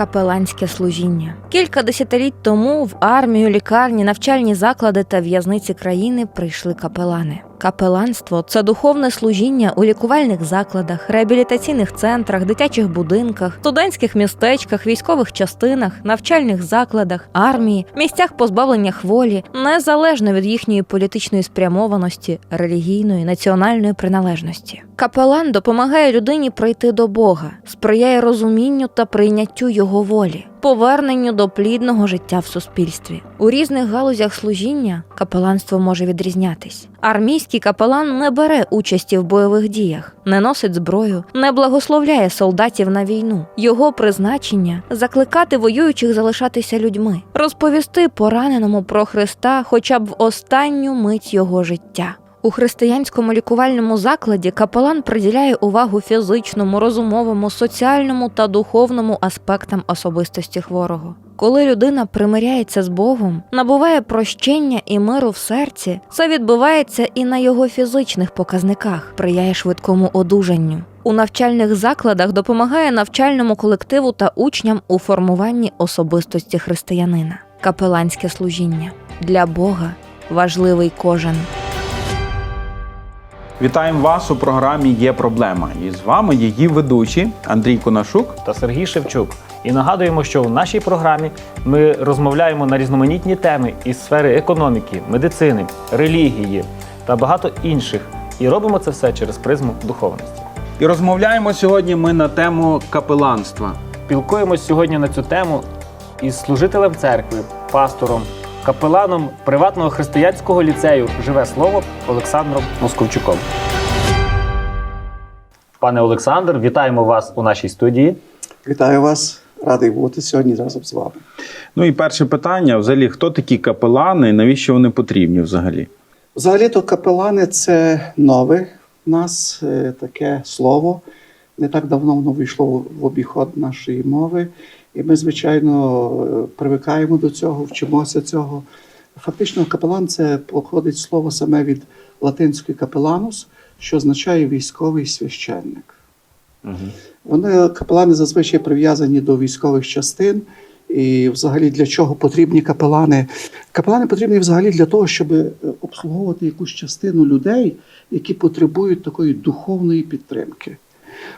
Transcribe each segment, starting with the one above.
Капеланське служіння кілька десятиліть тому в армію, лікарні, навчальні заклади та в'язниці країни прийшли капелани. Капеланство це духовне служіння у лікувальних закладах, реабілітаційних центрах, дитячих будинках, студентських містечках, військових частинах, навчальних закладах, армії, місцях позбавлення волі, незалежно від їхньої політичної спрямованості, релігійної, національної приналежності. Капелан допомагає людині прийти до Бога, сприяє розумінню та прийняттю його волі, поверненню до плідного життя в суспільстві. У різних галузях служіння капеланство може відрізнятись. Армійський капелан не бере участі в бойових діях, не носить зброю, не благословляє солдатів на війну. Його призначення закликати воюючих залишатися людьми, розповісти пораненому про Христа хоча б в останню мить його життя. У християнському лікувальному закладі капелан приділяє увагу фізичному, розумовому, соціальному та духовному аспектам особистості хворого. Коли людина примиряється з Богом, набуває прощення і миру в серці, це відбувається і на його фізичних показниках, сприяє швидкому одужанню. У навчальних закладах допомагає навчальному колективу та учням у формуванні особистості християнина. Капеланське служіння для Бога важливий кожен. Вітаємо вас у програмі Є проблема. І з вами її ведучі Андрій Конашук. та Сергій Шевчук. І нагадуємо, що в нашій програмі ми розмовляємо на різноманітні теми із сфери економіки, медицини, релігії та багато інших. І робимо це все через призму духовності. І розмовляємо сьогодні ми на тему капеланства. Спілкуємось сьогодні на цю тему із служителем церкви, пастором, капеланом приватного християнського ліцею Живе слово Олександром Московчуком. Пане Олександр, вітаємо вас у нашій студії. Вітаю вас, радий бути сьогодні разом з вами. Ну і перше питання: взагалі, хто такі капелани і навіщо вони потрібні взагалі? Взагалі-то капелани це нове в нас е, таке слово. Не так давно воно вийшло в обіход нашої мови, і ми, звичайно, привикаємо до цього, вчимося цього. Фактично, капелан це походить слово саме від латинської капеланус, що означає військовий священник. Вони капелани зазвичай прив'язані до військових частин. І взагалі для чого потрібні капелани? Капелани потрібні взагалі для того, щоб е, обслуговувати якусь частину людей, які потребують такої духовної підтримки.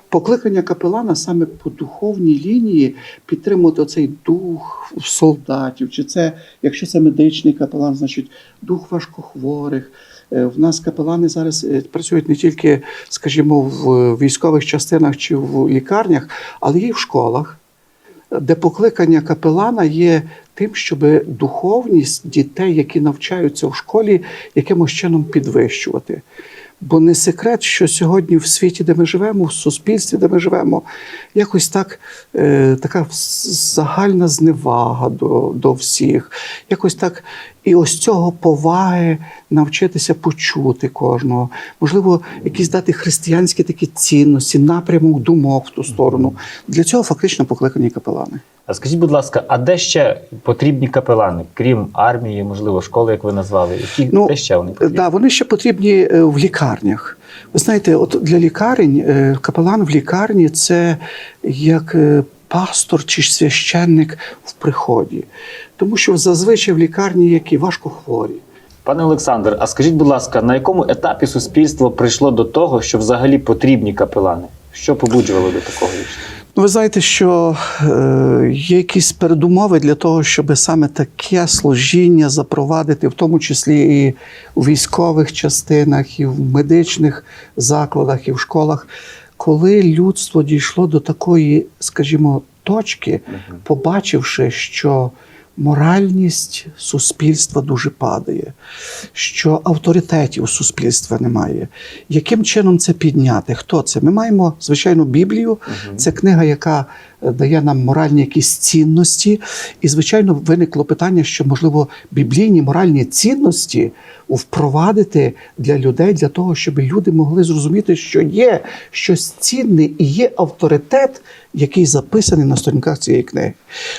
Покликання капелана саме по духовній лінії підтримувати оцей дух солдатів, чи це, якщо це медичний капелан, значить дух важкохворих. Е, В нас капелани зараз е, працюють не тільки, скажімо, в військових частинах чи в лікарнях, але й в школах, де покликання капелана є тим, щоб духовність дітей, які навчаються в школі, якимось чином підвищувати. Бо не секрет, що сьогодні в світі, де ми живемо, в суспільстві, де ми живемо, якось так е, така загальна зневага до, до всіх. Якось так, і ось цього поваги навчитися почути кожного. Можливо, якісь дати християнські такі цінності, напрямок думок в ту сторону. Для цього фактично покликані капелани. А скажіть, будь ласка, а де ще потрібні капелани, крім армії, можливо, школи, як ви назвали? Які Ну, де ще вони потрібні? Да, вони ще потрібні е, в лікарнях. Ви знаєте, от для лікарень е, капелан в лікарні це як е, пастор чи священник в приході. Тому що зазвичай в лікарні які важко хворі. Пане Олександр, а скажіть, будь ласка, на якому етапі суспільство прийшло до того, що взагалі потрібні капелани? Що побуджувало до такого рішення? Ну, ви знаєте, що е, є якісь передумови для того, щоб саме таке служіння запровадити, в тому числі і у військових частинах, і в медичних закладах, і в школах, коли людство дійшло до такої, скажімо, точки, побачивши, що моральність суспільства дуже падає, що авторитетів суспільства немає. Яким чином це підняти? Хто це? Ми маємо, звичайно, Біблію. Це книга, яка дає нам моральні якісь цінності. І, звичайно, виникло питання, що, можливо, біблійні моральні цінності впровадити для людей, для того, щоб люди могли зрозуміти, що є щось цінне і є авторитет, який записаний на сторінках цієї книги.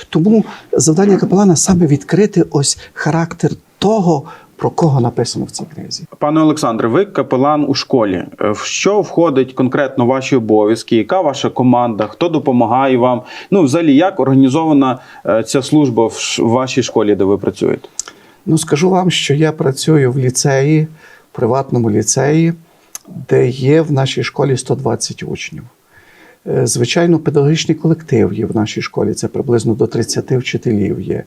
Тому завдання капелана саме відкрити ось характер того. Про кого написано в цій книзі. Пане Олександре, ви капелан у школі. Е, В що входить конкретно ваші обов'язки? Яка ваша команда? Хто допомагає вам? Ну, взагалі, як організована е, ця служба в вашій школі, де ви працюєте? Ну, скажу вам, що я працюю в ліцеї, в приватному ліцеї, де є в нашій школі 120 учнів. Е, Звичайно, педагогічний колектив є в нашій школі, це приблизно до 30 вчителів є.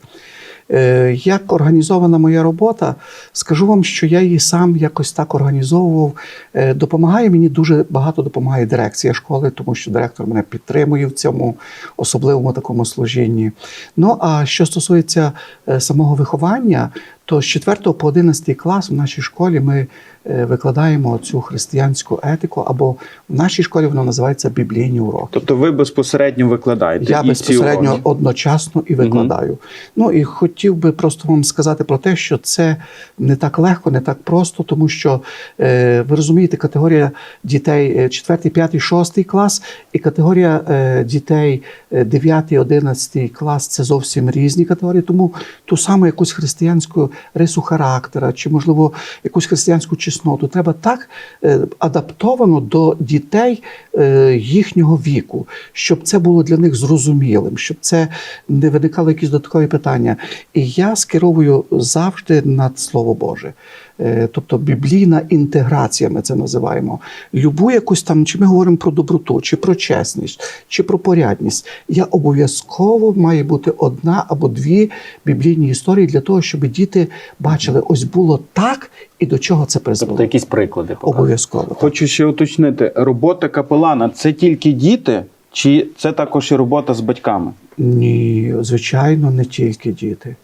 Е, Як організована моя робота, скажу вам, що я її сам якось так організовував. Е, Допомагає мені дуже багато допомагає дирекція школи, тому що директор мене підтримує в цьому особливому такому служінні. Ну а що стосується е, самого виховання, то з 4 по 11 клас в нашій школі ми е, викладаємо цю християнську етику, або в нашій школі вона називається біблійні уроки. Тобто ви безпосередньо викладаєте Я і ці безпосередньо уроки? одночасно і викладаю. Ну і хотів би просто вам сказати про те, що це не так легко, не так просто, тому що е, ви розумієте, категорія дітей 4, 5, 6 клас і категорія е, дітей 9, 11 клас це зовсім різні категорії. Тому ту саму якусь християнську рису характера, чи можливо якусь християнську чесноту треба так е, адаптовано до дітей е, їхнього віку, щоб це було для них зрозумілим, щоб це не виникало якісь додаткові питання. І я скеровую завжди над Слово Боже. Е, Тобто біблійна інтеграція, ми це називаємо. Любу якусь там, чи ми говоримо про доброту, чи про чесність, чи про порядність. Я обов'язково має бути одна або дві біблійні історії для того, щоб діти бачили, ось було так і до чого це призвело. Тобто якісь приклади. Обов'язково. Хочу ще уточнити: робота капелана це тільки діти, чи це також і робота з батьками? Ні, звичайно, не тільки діти.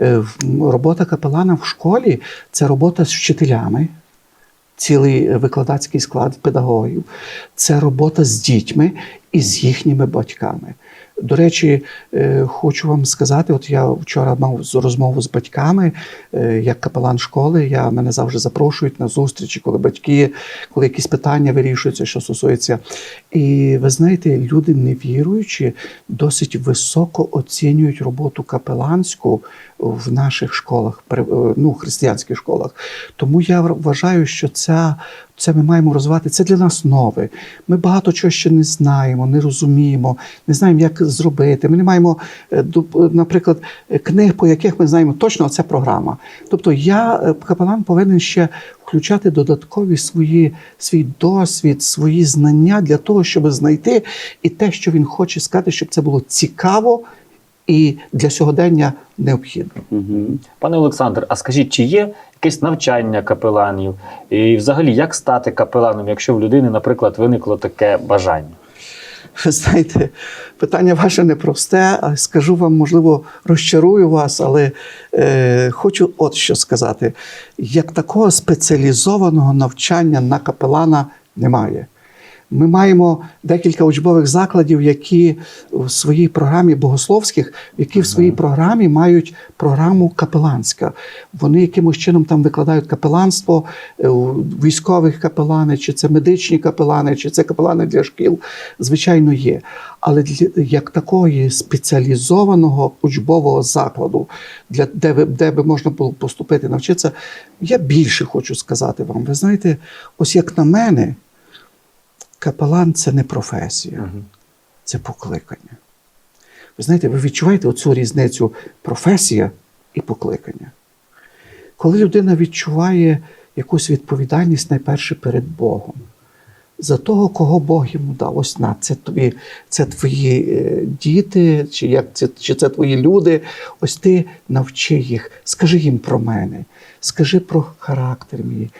Е, Робота капелана в школі це робота з вчителями, цілий викладацький склад педагогів, це робота з дітьми і з їхніми батьками. До речі, е, хочу вам сказати: от я вчора мав розмову з батьками, е, як капелан школи. Я мене завжди запрошують на зустрічі, коли батьки, коли якісь питання вирішуються, що стосується. І ви знаєте, люди невіруючі досить високо оцінюють роботу капеланську в наших школах, е, ну, християнських школах. Тому я вважаю, що ця, це ми маємо розвивати. Це для нас нове. Ми багато чого ще не знаємо, не розуміємо, не знаємо, як зробити. Ми не маємо, е, до- наприклад, е, книг, по яких ми знаємо точно це програма. Тобто я, е, капелан, повинен ще включати додаткові свої, свій досвід, свої знання для того, щоб знайти і те, що він хоче сказати, щоб це було цікаво і для сьогодення необхідно. Угу. Пане Олександр, а скажіть, чи є якесь навчання капеланів? І взагалі, як стати капеланом, якщо в людини, наприклад, виникло таке бажання? Ви знаєте, питання ваше непросте, а скажу вам, можливо, розчарую вас, але е, хочу от що сказати: як такого спеціалізованого навчання на капелана немає. Ми маємо декілька учбових закладів, які в своїй програмі богословських, які в своїй програмі мають програму капеланська. Вони якимось чином там викладають капеланство, е, військових капелани, чи це медичні капелани, чи це капелани для шкіл. Звичайно, є. Але для, як такої спеціалізованого учбового закладу, для, де, ви- де би можна було поступити, навчитися, я більше хочу сказати вам. Ви знаєте, ось як на мене, капелан це не професія, це покликання. Ви знаєте, ви відчуваєте оцю різницю професія і покликання. Коли людина відчуває якусь відповідальність найперше перед Богом, за того, кого Бог йому дав. Ось на це тобі, це твої е, діти, чи як це, чи це твої люди. Ось ти навчи їх, скажи їм про мене, скажи про характер мій,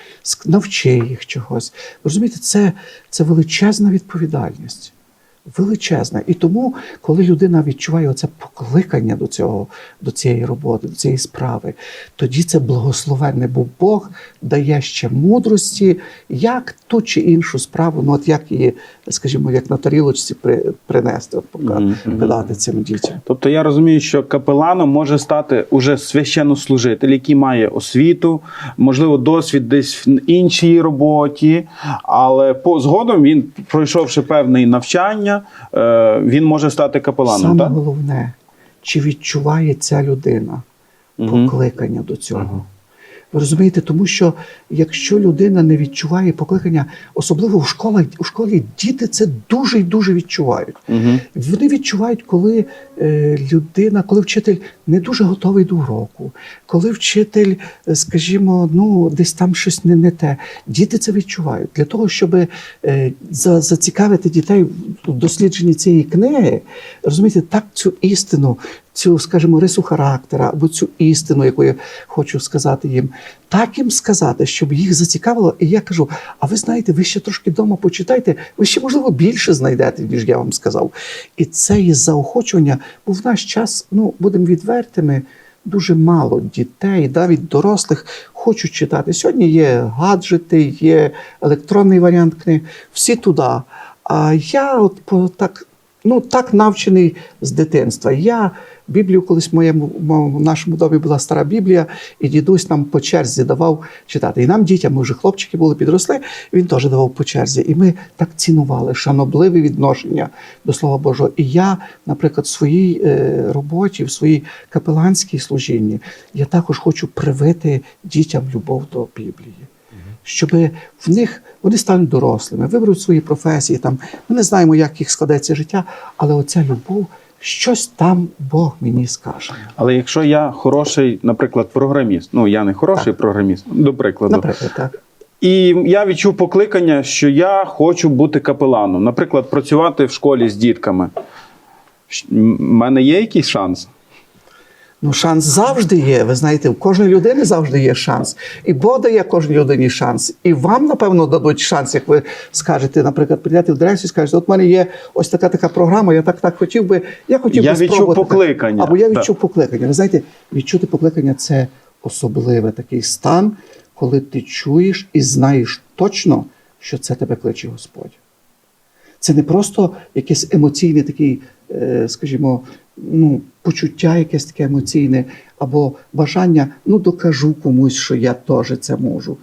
навчи їх чогось. Розумієте, це, це величезна відповідальність. Величезна. І тому, коли людина відчуває оце покликання до цього, до цієї роботи, до цієї справи, тоді це благословенне, бо Бог дає ще мудрості, як ту чи іншу справу, ну от як її, скажімо, як на тарілочці при, принести, от подати цим дітям. Тобто я розумію, що капеланом може стати уже священнослужитель, який має освіту, можливо, досвід десь в іншій роботі, але по згодом він, пройшовши певне навчання, е, він може стати капеланом. Саме так? головне, чи відчуває ця людина покликання покликання до цього. Ви розумієте, тому що якщо людина не відчуває покликання, особливо в школах, у школі діти це дуже і дуже відчувають. Угу. Вони відчувають, коли людина, коли вчитель не дуже готовий до уроку, коли вчитель, е, скажімо, ну десь там щось не, не те. Діти це відчувають. Для того, щоб е, за, зацікавити дітей в дослідженні цієї книги, розумієте, так цю істину, цю, скажімо, рису характера або цю істину, яку я хочу сказати їм, так їм сказати, щоб їх зацікавило. І я кажу: а ви знаєте, ви ще трошки вдома почитайте, ви ще, можливо, більше знайдете, ніж я вам сказав. І це є заохочування, бо в наш час, ну, будемо відвертими. Дуже мало дітей, навіть дорослих хочуть читати. Сьогодні є гаджети, є електронний варіант книг, всі туди. А я от по так, ну, так навчений з дитинства. Я Біблію колись в моєму в нашому домі була стара Біблія, і дідусь нам по черзі давав читати. І нам, дітям, ми вже хлопчики були підросли, він теж давав по черзі. І ми так цінували шанобливе відношення до Слова Божого. І я, наприклад, в своїй е, роботі, в своїй капеланській служінні, я також хочу привити дітям любов до Біблії. Щоб в них вони стануть дорослими, виберуть свої професії. Там ми не знаємо, як їх складеться життя, але оця любов, щось там Бог мені скаже. Але якщо я хороший, наприклад, програміст, ну я не хороший програміст, до прикладу, Наприклад, так. і я відчув покликання, що я хочу бути капеланом, наприклад, працювати в школі з дітками. У мене є якийсь шанс? Ну, шанс завжди є. Ви знаєте, у кожної людини завжди є шанс. І Бог дає кожній людині шанс. І вам, напевно, дадуть шанс, як ви скажете, наприклад, прийдете в дирекцію і скажете, от в мене є ось така така програма, я так так хотів би. Я хотів Я би відчув спробувати покликання. Або я Так. відчув покликання. Ви знаєте, відчути покликання це особливий такий стан, коли ти чуєш і знаєш точно, що це тебе кличе Господь. Це не просто якесь емоційне такий, е, скажімо, ну, почуття якесь таке емоційне, або бажання, ну докажу комусь, що я теж це можу.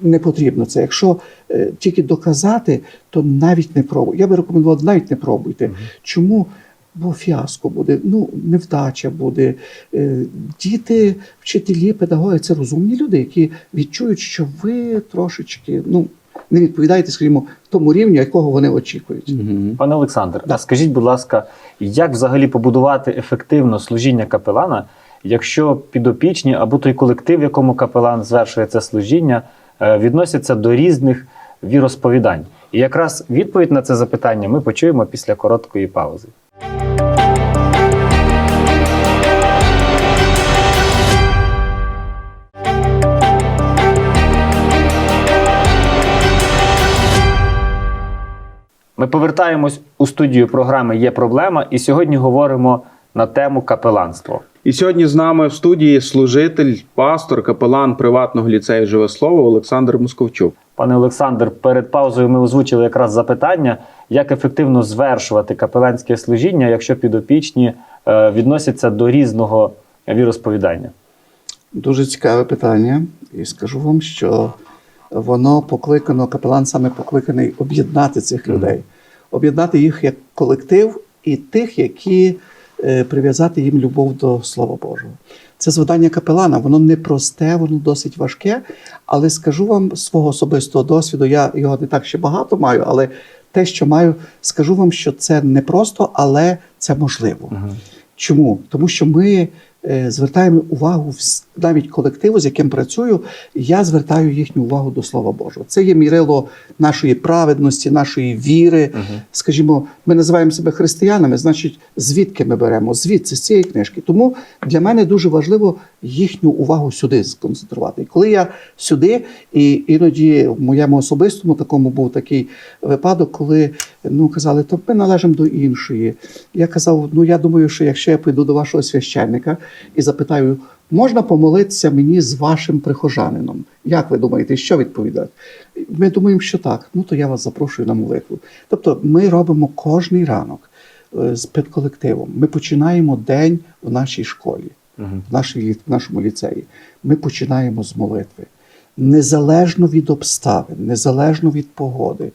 Не потрібно це. Якщо е, тільки доказати, то навіть не пробуй. Я би рекомендував, навіть не пробуйте. Чому? Бо фіаско буде, ну, невдача буде. Е, Діти, вчителі, педагоги це розумні люди, які відчують, що ви трошечки ну, не відповідаєте, скажімо, тому рівню, якого вони очікують. Пане Олександр, а скажіть, будь ласка, як взагалі побудувати ефективно служіння капелана, якщо підопічні або той колектив, в якому капелан звершує це служіння, е, відносяться до різних віросповідань? І якраз відповідь на це запитання ми почуємо після короткої паузи. Ми повертаємось у студію програми Є проблема, і сьогодні говоримо на тему капеланство. І сьогодні з нами в студії служитель, пастор, капелан приватного ліцею Живе Слово Олександр Московчук. Пане Олександр, перед паузою ми озвучили якраз запитання, як ефективно звершувати капеланське служіння, якщо підопічні е, відносяться до різного віросповідання. Дуже цікаве питання, і скажу вам, що воно покликано, капелан саме покликаний об'єднати цих людей, об'єднати їх як колектив і тих, які е, прив'язати їм любов до Слова Божого. Це завдання капелана, воно не просте, воно досить важке. Але скажу вам свого особистого досвіду, я його не так ще багато маю, але те, що маю, скажу вам, що це не просто, але це можливо. Чому? Тому що ми звертаємо увагу навіть колективу, з яким працюю, я звертаю їхню увагу до Слова Божого. Це є мірило нашої праведності, нашої віри. Скажімо, ми називаємо себе християнами, значить, звідки ми беремо? Звідси, з цієї книжки. Тому для мене дуже важливо їхню увагу сюди сконцентрувати. І коли я сюди, і іноді в моєму особистому такому був такий випадок, коли ну казали, то ми належимо до іншої. Я казав: ну я думаю, що якщо я піду до вашого священника і запитаю, можна помолитися мені з вашим прихожанином? Як ви думаєте, що відповідати? Ми думаємо, що так. Ну то я вас запрошую на молитву. Тобто, ми робимо кожний ранок е, з педколективом. Ми починаємо день в нашій школі, в, нашій, в нашому ліцеї. Ми починаємо з молитви. Незалежно від обставин, незалежно від погоди,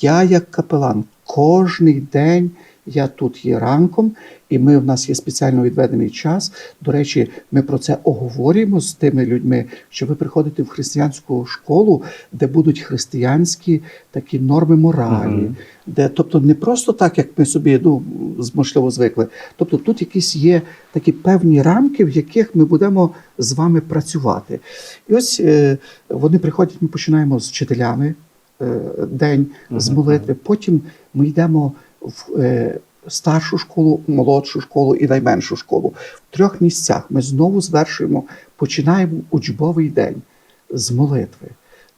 я, як капелан, кожний день я тут є ранком, і ми в нас є спеціально відведений час. До речі, ми про це оговорюємо з тими людьми, що ви приходите в християнську школу, де будуть християнські такі норми моралі, Мгм. де, тобто, не просто так, як ми собі ну, можливо звикли. Тобто тут якісь є такі певні рамки, в яких ми будемо з вами працювати. І ось е, вони приходять, ми починаємо з вчителями е, день з молитви. Потім ми йдемо в е, старшу школу, молодшу школу і найменшу школу. В трьох місцях ми знову звершуємо, починаємо учбовий день з молитви.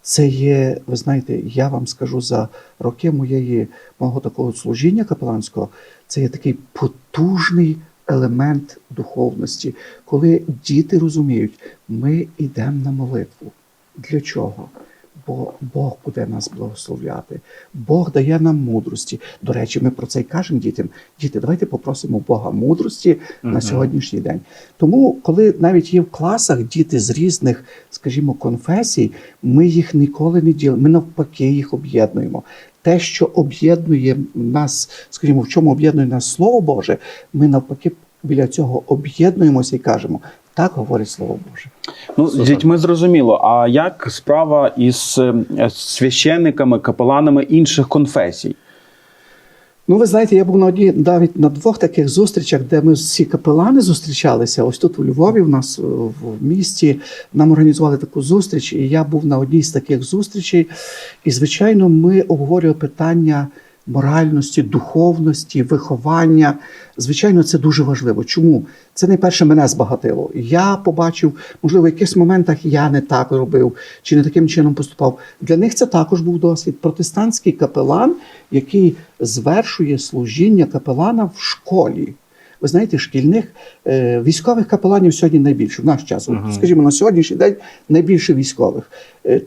Це є, ви знаєте, я вам скажу за роки моєї мого такого служіння капеланського, це є такий потужний елемент духовності, коли діти розуміють, ми йдемо на молитву. Для чого? Бо Бог буде нас благословляти, Бог дає нам мудрості. До речі, ми про це й кажемо дітям. Діти, давайте попросимо Бога мудрості Мгм. на сьогоднішній день. Тому, коли навіть є в класах діти з різних, скажімо, конфесій, ми їх ніколи не ділимо. Ми навпаки їх об'єднуємо. Те, що об'єднує нас, скажімо, в чому об'єднує нас Слово Боже, ми навпаки біля цього об'єднуємося і кажемо: так говорить Слово Боже. Ну, з дітьми зрозуміло. А як справа із е, священниками, капеланами інших конфесій? Ну, ви знаєте, я був на одній навіть на двох таких зустрічах, де ми всі капелани зустрічалися. Ось тут у Львові, в нас е, в місті, нам організували таку зустріч, і я був на одній з таких зустрічей. І, звичайно, ми обговорювали питання моральності, духовності, виховання. Звичайно, це дуже важливо. Чому? Це найперше мене збагатило. Я побачив, можливо, в якихось моментах я не так робив чи не таким чином поступав. Для них це також був досвід. Протестантський капелан, який звершує служіння капелана в школі. Ви знаєте, шкільних е, військових капеланів сьогодні найбільше в наш час. Мгм. Скажімо, на сьогоднішній день найбільше військових,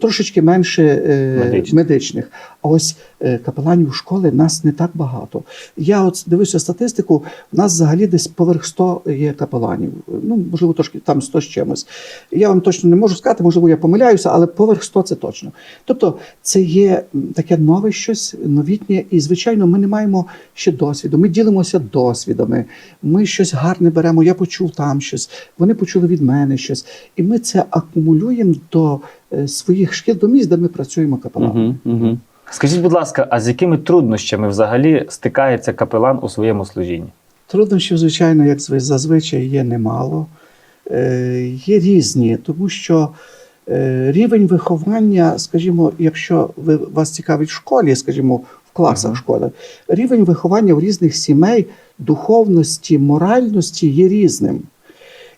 трошечки менше е, Медичних. медичних. А ось е, капеланів школи нас не так багато. Я от дивився статистику, в нас взагалі десь поверх 100 є капеланів. Ну, можливо, трошки там 100 з чимось. Я вам точно не можу сказати, можливо, я помиляюся, але поверх 100 це точно. Тобто, це є таке нове щось, новітнє, і, звичайно, ми не маємо ще досвіду. Ми ділимося досвідами, ми щось гарне беремо. Я почув там щось, вони почули від мене щось. І ми це акумулюємо до е, своїх шкіл, до місць, де ми працюємо капеланами. Угу, угу. Скажіть, будь ласка, а з якими труднощами взагалі стикається капелан у своєму служінні? Труднощів, звичайно, як зазвичай, є немало. Е, Є різні, тому що е, рівень виховання, скажімо, якщо ви вас цікавить в школі, скажімо, в класах Мгм. школи, рівень виховання в різних сімей, духовності, моральності є різним.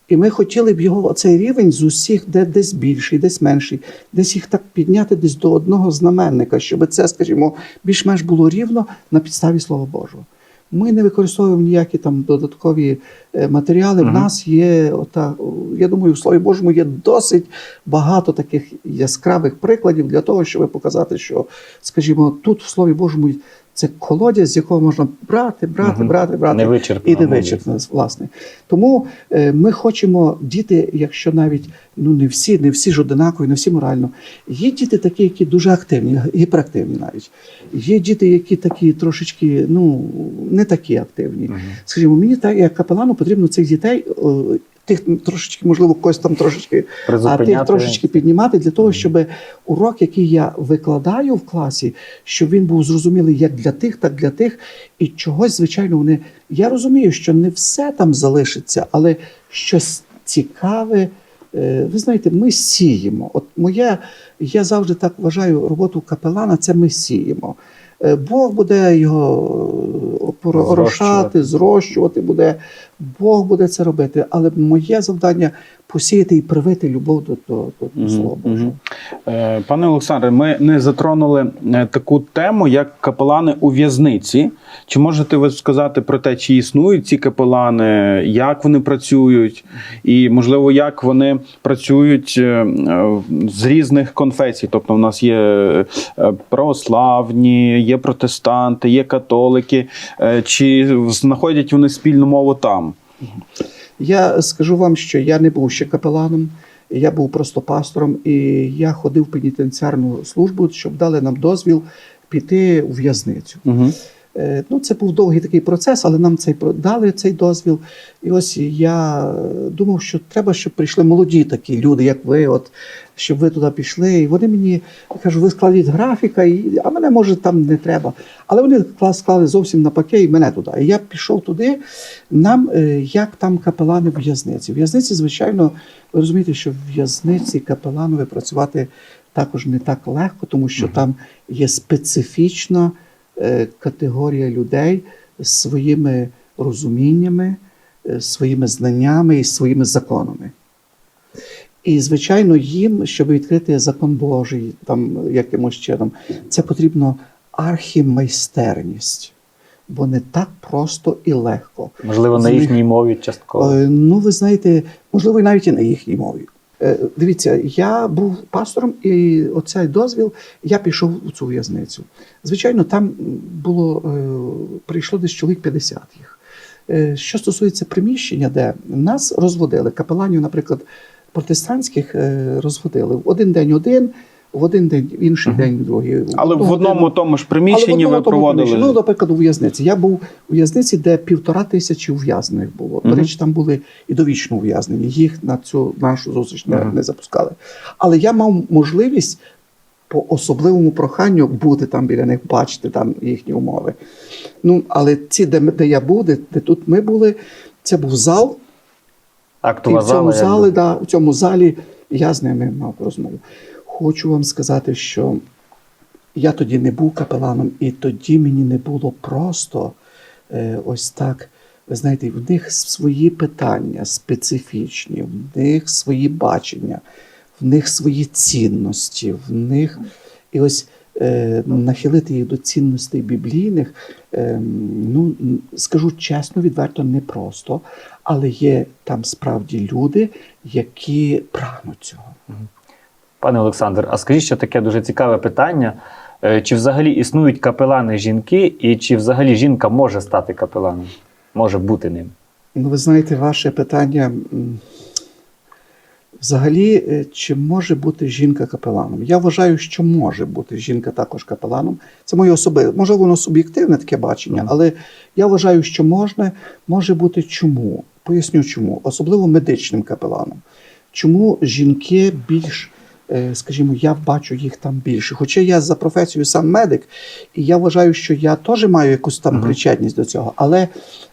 І ми хотіли б його цей рівень з усіх, де десь більший, десь менший, десь їх так підняти десь до одного знаменника, щоб це, скажімо, більш-менш було рівно на підставі Слова Божого. Ми не використовуємо ніякі там додаткові е, матеріали. В нас є ота, я думаю, в Слові Божому є досить багато таких яскравих прикладів для того, щоб показати, що, скажімо, тут в Слові Божому це колодязь, з якого можна брати, брати, Мгм. брати, брати Невичерпно, і не вичерпно, власне. Тому е, ми хочемо діти, якщо навіть ну не всі, не всі ж одинакові, не всі морально. Є діти такі, які дуже активні, гіперактивні навіть. Є діти, які такі трошечки, ну не такі активні. Мгм. Скажімо, мені так як капелану потрібно цих дітей. Тих трошечки, можливо, когось там трошечки, а тих трошечки піднімати для того, щоб урок, який я викладаю в класі, щоб він був зрозумілий як для тих, так для тих. І чогось, звичайно, вони. Я розумію, що не все там залишиться, але щось цікаве. Е, Ви знаєте, ми сіємо. От моя, я завжди так вважаю, роботу капелана це ми сіємо. Е, Бог буде його е, поро- орошати, зрощувати буде. Бог буде це робити. Але моє завдання посіяти і привити любов до, до, до, Слова Божого. Е, Пане Олександре, ми не затронули е, таку тему, як капелани у в'язниці. Чи можете ви сказати про те, чи існують ці капелани, як вони працюють, і можливо, як вони працюють е, з різних конфесій? Тобто, у нас є православні, є протестанти, є католики. Чи знаходять вони спільну мову там? Я скажу вам, що я не був ще капеланом, я був просто пастором, і я ходив в пенітенціарну службу, щоб дали нам дозвіл піти у в'язницю. Угу. Ну, це був довгий такий процес, але нам цей дали цей дозвіл. І ось я думав, що треба, щоб прийшли молоді такі люди, як ви, от, щоб ви туди пішли. І вони мені я кажу, ви складіть графіка, і, а мене може там не треба. Але вони склали зовсім навпаки і мене туди. І я пішов туди. Нам е, як там капелани в'язниці. В'язниці, звичайно, ви розумієте, що в в'язниці капеланові працювати також не так легко, тому що там є специфічна е, категорія людей з своїми розуміннями, е, своїми знаннями і своїми законами. І, звичайно, їм, щоб відкрити закон Божий там якимось чином, це потрібно архімайстерність, бо не так просто і легко. Можливо, З на їхній мові частково. Е, Ну, ви знаєте, можливо, навіть і на їхній мові. Е, Дивіться, я був пастором, і оцей дозвіл я пішов у цю в'язницю. Звичайно, там було е, прийшло десь чоловік 50 їх. Що стосується приміщення, де нас розводили, капеланів, наприклад, протестантських е, розводили в один день один, в один день в інший день другий. Але в одному тому ж приміщенні ви проводили. приміщенні. Ну, наприклад, у в'язниці. Я був у в'язниці, де півтора тисячі ув'язнених було. До речі, там були і довічно ув'язнені. Їх на цю нашу зустріч не, не запускали. Але я мав можливість по особливому проханню бути там біля них, бачити там їхні умови. Ну, але ці, де, де я був, де, де тут ми були, це був зал. І в цьому зала. залі, да, в цьому залі я з ними мав розмову. Хочу вам сказати, що я тоді не був капеланом, і тоді мені не було просто е, ось так. Ви знаєте, в них свої питання специфічні, в них свої бачення, в них свої цінності, в них і ось нахилити їх до цінностей біблійних, е, ну скажу чесно, відверто, непросто, але є там справді люди, які прагнуть цього. Пане Олександр, а скажіть, що таке дуже цікаве питання. Е, Чи взагалі існують капелани жінки, і чи взагалі жінка може стати капеланом? Може бути ним? Ну, ви знаєте, ваше питання. Взагалі, е, чи може бути жінка капеланом? Я вважаю, що може бути жінка також капеланом. Це моє особисте. Може, воно суб'єктивне таке бачення, але я вважаю, що можна, може бути чому. Поясню чому, особливо медичним капеланом. Чому жінки більш, е, скажімо, я бачу їх там більше. Хоча я за професією сам медик, і я вважаю, що я теж маю якусь там причетність до цього. Але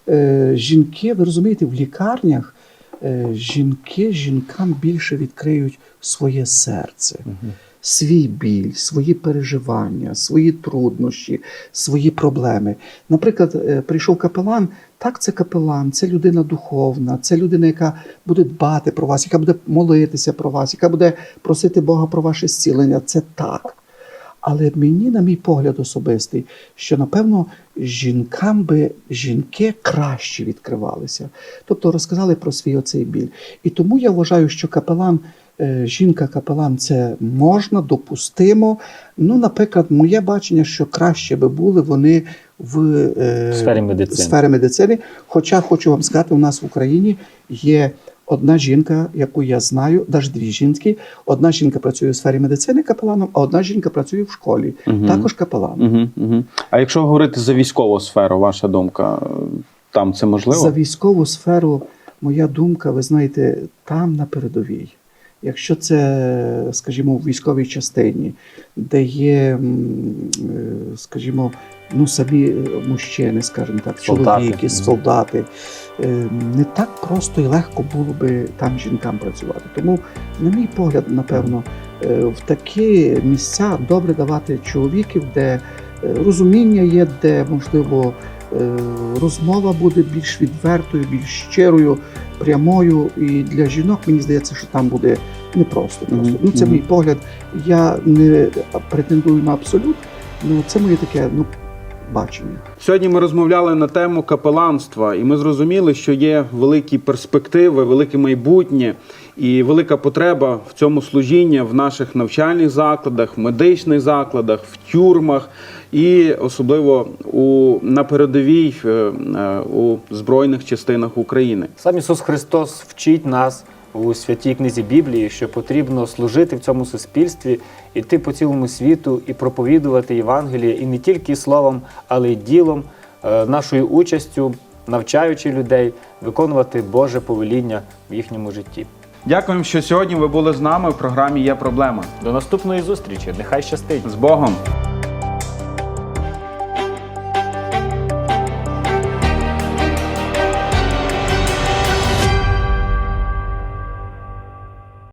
е, жінки, ви розумієте, в лікарнях жінки жінкам більше відкриють своє серце, свій біль, свої переживання, свої труднощі, свої проблеми. Наприклад, е, прийшов капелан. Так, це капелан, це людина духовна, це людина, яка буде дбати про вас, яка буде молитися про вас, яка буде просити Бога про ваше зцілення. Це так. Але мені, на мій погляд особистий, що напевно жінкам би жінки краще відкривалися, тобто розказали про свій оцей біль. І тому я вважаю, що капелан, е, жінка-капелан це можна, допустимо. Ну, наприклад, моє бачення, що краще би були вони в е, В сфері медицини. сфері медицини. Хоча хочу вам сказати, у нас в Україні є одна жінка, яку я знаю, навіть дві жінки. Одна жінка працює у сфері медицини капеланом, а одна жінка працює в школі, Мгм. також капеланом. Угу, угу. А якщо говорити за військову сферу, ваша думка, там це можливо? За військову сферу, моя думка, ви знаєте, там на передовій. Якщо це, скажімо, в військовій частині, де є, е, скажімо, ну самі е, мужчини, скажімо так, Солдати. чоловіки, солдати, е, не так просто і легко було би там жінкам працювати. Тому, на мій погляд, напевно, е, в такі місця добре давати чоловіків, де розуміння є, де можливо розмова буде більш відвертою, більш щирою, прямою. І для жінок мені здається, що там буде непросто. Просто. Мгм, Ну, це мій погляд. Я не претендую на абсолют, ну це моє таке ну, бачення. Сьогодні ми розмовляли на тему капеланства, і ми зрозуміли, що є великі перспективи, велике майбутнє і велика потреба в цьому служінні в наших навчальних закладах, в медичних закладах, в тюрмах і особливо у на передовій е, е, у збройних частинах України. Сам Ісус Христос вчить нас у святій книзі Біблії, що потрібно служити в цьому суспільстві, іти по цілому світу і проповідувати Євангеліє і не тільки словом, але й ділом, е, нашою участю, навчаючи людей виконувати Боже повеління в їхньому житті. Дякуємо, що сьогодні ви були з нами в програмі Є проблема. До наступної зустрічі. Нехай щастить! З Богом!